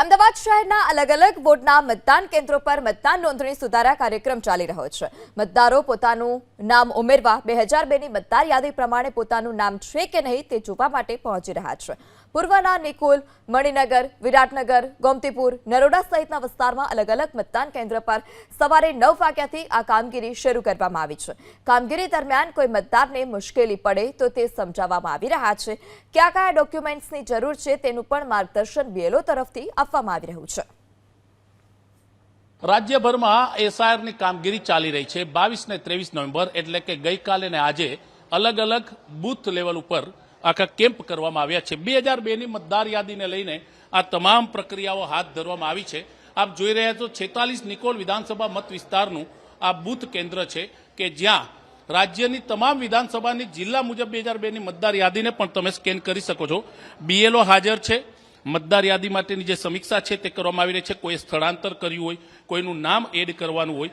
અમદાવાદ શહેરના અલગ અલગ વોર્ડના મતદાન કેન્દ્રો પર મતદાન નોંધણી સુધારા કાર્યક્રમ ચાલી રહ્યો છે. મતદારો પોતાનું નામ ઉમેરવા બે હજાર બેની મતદાર યાદી પ્રમાણે પોતાનું નામ છે કે નહીં તે જોવા માટે પહોંચી રહ્યા છે. પૂર્વના નિકુલ, મણિનગર, વિરાટનગર, ગોમતીપુર, નરોડા સહિતના વિસ્તારમાં અલગ અલગ મતદાન કેન્દ્ર પર સવારે નવ વાગ્યાથી આ કામગીરી શરૂ કરવામાં આવી છે. કામગીરી દરમિયાન કોઈ મતદારને મુશ્કેલી પડે તો તે સમજાવવામાં આવી રહ્યા છે. કયા કયા ડોક્યુમેન્ટ્સની જરૂર છે તેનું પણ માર્ગદર્શન બીએલઓ તરફથી આપવામાં આવી રહ્યું છે રાજ્યભરમાં એસઆઈઆરની કામગીરી ચાલી રહી છે. બાવીસ ને ત્રેવીસ નવેમ્બર એટલે કે ગઈકાલે ને આજે અલગ અલગ બૂથ લેવલ ઉપર આખા કેમ્પ કરવામાં આવ્યા છે. બે હજાર બેની મતદાર યાદીને લઈને આ તમામ પ્રક્રિયાઓ હાથ ધરવામાં આવી છે. આપ જોઈ રહ્યા છો છેતાલીસ નિકોલ વિધાનસભા મત વિસ્તારનું આ બૂથ કેન્દ્ર છે કે જ્યાં રાજ્યની તમામ વિધાનસભાની જિલ્લા મુજબ બે હજાર બેની મતદાર યાદીને પણ તમે સ્કેન કરી શકો છો. બીએલઓ હાજર છે. મતદાર યાદી માટેની જે સમીક્ષા છે તે કરવામાં આવી રહી છે. કોઈ સ્થળાંતર કર્યું હોય, કોઈનું નામ એડ કરવાનું હોય